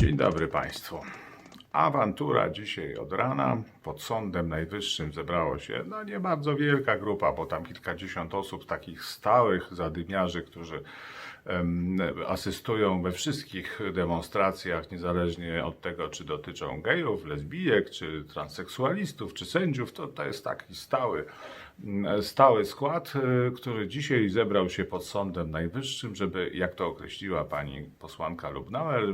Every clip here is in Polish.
Dzień dobry Państwu. Awantura dzisiaj od rana. Pod Sądem Najwyższym zebrało się no nie bardzo wielka grupa, bo tam kilkadziesiąt osób, takich stałych zadymiarzy, którzy em, asystują we wszystkich demonstracjach, niezależnie od tego, czy dotyczą gejów, lesbijek, czy transseksualistów, czy sędziów. To, to jest taki stały, stały skład, y, który dzisiaj zebrał się pod Sądem Najwyższym, żeby, jak to określiła pani posłanka Lubnauer,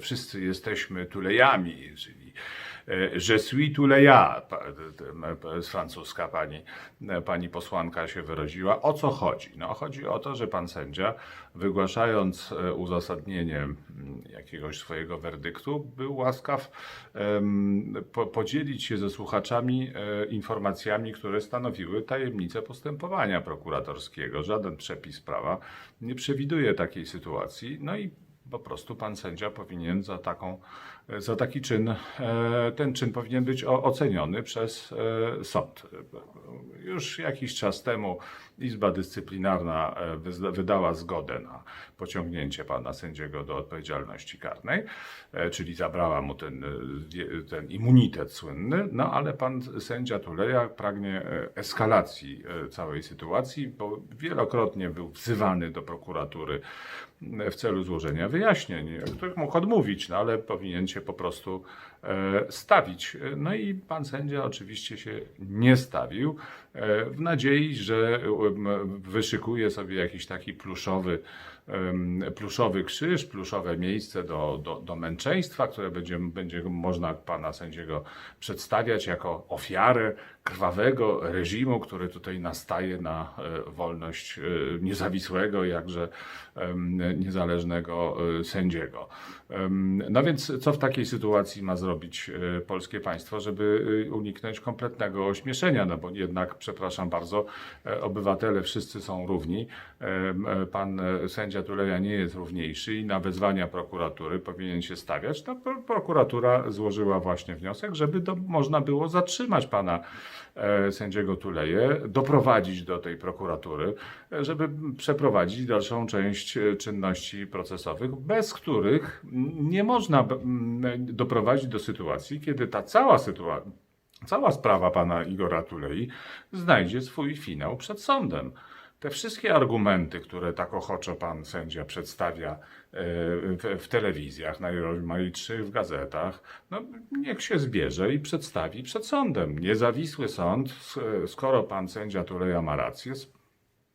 wszyscy jesteśmy tulejami, czyli Je suis tuleja, pa- t- t- z francuska pani, e, pani posłanka się wyraziła. O co chodzi? No, chodzi o to, że pan sędzia, wygłaszając e, uzasadnienie jakiegoś swojego werdyktu, był łaskaw podzielić się ze słuchaczami e, informacjami, które stanowiły tajemnicę postępowania prokuratorskiego. Żaden przepis prawa nie przewiduje takiej sytuacji. No i po prostu pan sędzia powinien za taką, za taki czyn, e, ten czyn powinien być oceniony przez e, sąd. Już jakiś czas temu Izba Dyscyplinarna e, wydała zgodę na pociągnięcie pana sędziego do odpowiedzialności karnej, e, czyli zabrała mu ten, e, ten immunitet słynny, no ale pan sędzia Tuleja pragnie eskalacji całej sytuacji, bo wielokrotnie był wzywany do prokuratury w celu złożenia wyjaśnień, których mógł odmówić, no ale powinien się po prostu stawić. No i pan sędzia oczywiście się nie stawił, w nadziei, że em, wyszykuje sobie jakiś taki pluszowy, pluszowy krzyż, pluszowe miejsce do, do, do męczeństwa, które będzie, będzie można pana sędziego przedstawiać jako ofiarę krwawego reżimu, który tutaj nastaje na e, wolność e, niezawisłego, jakże niezależnego e, sędziego. No więc co w takiej sytuacji ma zrobić polskie państwo, żeby uniknąć kompletnego ośmieszenia? No bo jednak, przepraszam bardzo, obywatele wszyscy są równi. Pan e, sędzia Tuleja nie jest równiejszy i na wezwania prokuratury powinien się stawiać. No, pro- prokuratura złożyła właśnie wniosek, żeby można było zatrzymać pana e, sędziego Tuleję, doprowadzić do tej prokuratury, e, żeby przeprowadzić dalszą część e, czynności procesowych, bez których nie można doprowadzić do sytuacji, kiedy ta cała sytuacja, cała sprawa pana Igora Tulei znajdzie swój finał przed sądem. Te wszystkie argumenty, które tak ochoczo pan sędzia przedstawia e, w, w telewizjach, najrozmaitszych w gazetach, no niech się zbierze i przedstawi przed sądem. Niezawisły sąd, skoro pan sędzia Tuleja ma rację,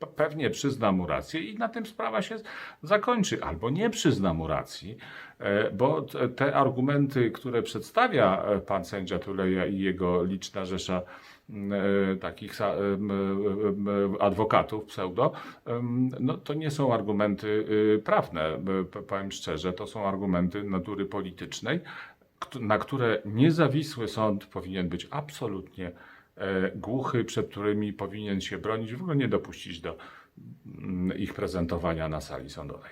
pewnie przyzna mu rację i na tym sprawa się zakończy. Albo nie przyzna mu racji, e, bo te- argumenty, które przedstawia e, pan sędzia Tuleja i jego liczna rzesza e, takich adwokatów pseudo, no to nie są argumenty y, prawne. Powiem szczerze, to są argumenty natury politycznej, na które niezawisły sąd powinien być absolutnie E, głuchy, przed którymi powinien się bronić, w ogóle nie dopuścić do mm, ich prezentowania na sali sądowej.